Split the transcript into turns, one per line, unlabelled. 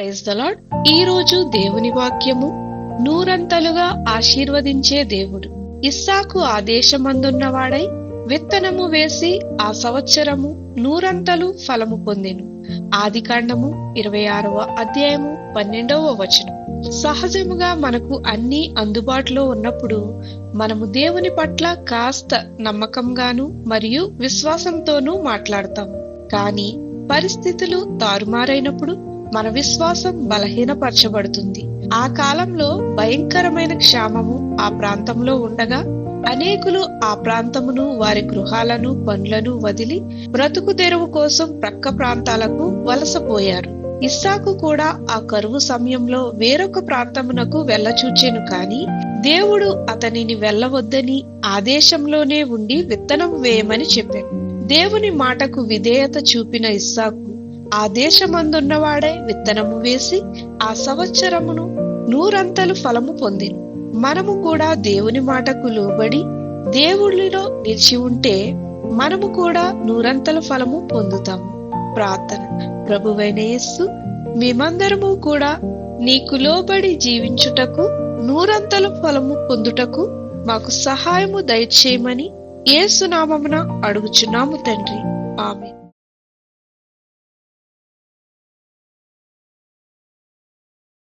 Praise the Lord ఈ రోజు దేవుని వాక్యము నూరంతలుగా ఆశీర్వదించే దేవుడు. ఇస్సాకు ఆదేశమందున్నవాడై విత్తనము వేసి ఆ సంవత్సరము నూరంతలు ఫలము పొందెను. ఆది కాండము ఇరవై ఆరవ అధ్యాయము పన్నెండవ వచనం. సహజముగా మనకు అన్ని అందుబాటులో ఉన్నప్పుడు మనము దేవుని పట్ల కాస్త నమ్మకంగాను మరియు విశ్వాసంతోనూ మాట్లాడతాము. కానీ పరిస్థితులు తారుమారైనప్పుడు మన విశ్వాసం బలహీనపరచబడుతుంది. ఆ కాలంలో భయంకరమైన క్షామము ఆ ప్రాంతంలో ఉండగా అనేకులు ఆ ప్రాంతమును వారి గృహాలను పనులను వదిలి బ్రతుకు తెరువు కోసం ప్రక్క ప్రాంతాలకు వలసపోయారు ఇస్సాకు కూడా ఆ కరువు సమయంలో వేరొక ప్రాంతమునకు వెళ్ళచూచెను కాని దేవుడు అతనిని వెళ్ళవద్దని ఆదేశంలోనే ఉండి విత్తనం వేయమని చెప్పాడు. దేవుని మాటకు విధేయత చూపిన ఇస్సాకు ఆ దేశమందున్నవాడే విత్తనము వేసి ఆ సంవత్సరమును నూరంతలు ఫలము పొంది మనము కూడా దేవుని మాటకు లోబడి దేవుడిలో నిలిచి ఉంటే మనము కూడా నూరంతల ఫలము పొందుతాము. ప్రార్థన. ప్రభువైన యేస్సు మేమందరము కూడా నీకు లోబడి జీవించుటకు నూరంతల ఫలము పొందుటకు మాకు సహాయము దయచేయమని ఏసునామమున అడుగుచున్నాము తండ్రి. ఆమె